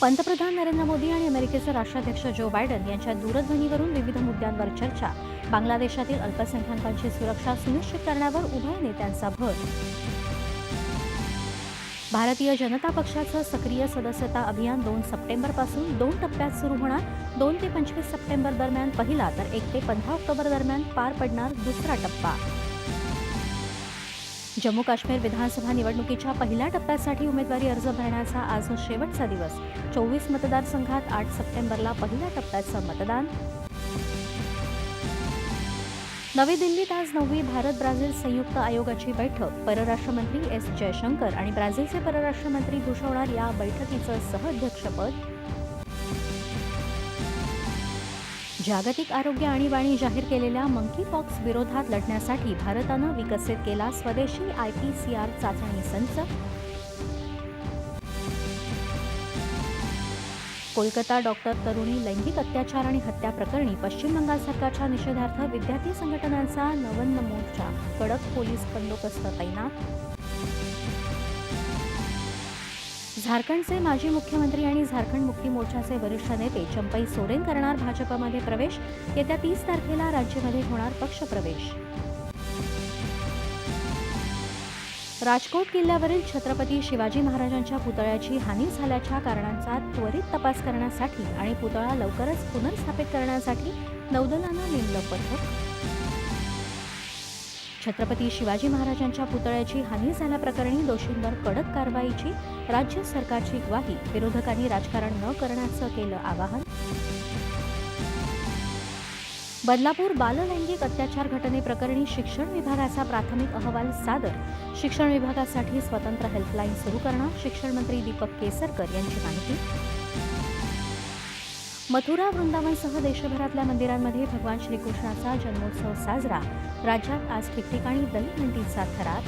पंतप्रधान नरेंद्र मोदी आणि अमेरिकेचे राष्ट्राध्यक्ष जो बायडन यांच्या दूरध्वनीवरून विविध मुद्द्यांवर चर्चा. बांगलादेशातील अल्पसंख्याकांची सुरक्षा सुनिश्चित करण्यावर उभय नेत्यांचा भर. भारतीय जनता पक्षाचं सक्रिय सदस्यता अभियान दोन सप्टेंबरपासून दोन टप्प्यात सुरू होणार. दोन ते पंचवीस सप्टेंबर दरम्यान पहिला तर एक ते पंधरा ऑक्टोबर दरम्यान पार पडणार दुसरा टप्पा. जम्मू काश्मीर विधानसभा निवडणुकीच्या पहिल्या टप्प्यासाठी उमेदवारी अर्ज भरण्याचा आज शेवटचा दिवस. चोवीस मतदारसंघात आठ सप्टेंबरला पहिल्या टप्प्याचं मतदान. नवी दिल्लीत आज नववी भारत ब्राझील संयुक्त आयोगाची बैठक. परराष्ट्रमंत्री एस जयशंकर आणि ब्राझीलचे परराष्ट्रमंत्री भूषवणार या बैठकीचं सहअध्यक्षपद. जागतिक आरोग्य आणीबाणी जाहीर केलेल्या मंकी पॉक्स विरोधात लढण्यासाठी भारतानं विकसित केला स्वदेशी आय पी सी आर चाचणी संच. कोलकाता डॉक्टर तरुणी लैंगिक अत्याचार आणि हत्या प्रकरणी पश्चिम बंगाल सरकारच्या निषेधार्थ विद्यार्थी संघटनांचा नवन्न मोर्चा कडक पोलीस बंदोबस्त तैनात. झारखंडचे माजी मुख्यमंत्री आणि झारखंड मुक्ती मोर्चाचे वरिष्ठ नेते चंपई सोरेन करणार भाजपमध्ये प्रवेश. येत्या तीस तारखेला राज्यामध्ये होणार पक्षप्रवेश राजकोट किल्ल्यावरील छत्रपती शिवाजी महाराजांच्या पुतळ्याची हानी झाल्याच्या कारणांचा त्वरित तपास करण्यासाठी आणि पुतळा लवकरच पुनर्स्थापित करण्यासाठी नौदलानं नेमलं पथक. छत्रपती शिवाजी महाराजांच्या पुतळ्याची हानी झाल्याप्रकरणी दोषींवर कडक कारवाईची राज्य सरकारची ग्वाही. विरोधकांनी राजकारण न करण्याचं केलं आवाहन. बदलापूर बाललैंगिक अत्याचार घटनेप्रकरणी शिक्षण विभागाचा प्राथमिक अहवाल सादर. शिक्षण विभागासाठी स्वतंत्र हेल्पलाईन सुरू करणार शिक्षण मंत्री दीपक केसरकर यांची माहिती. मथुरा वृंदावनसह देशभरातल्या मंदिरांमध्ये भगवान श्रीकृष्णाचा जन्मोत्सव साजरा. राज्यात आज ठिकठिकाणी दहीहंडीचा थरार.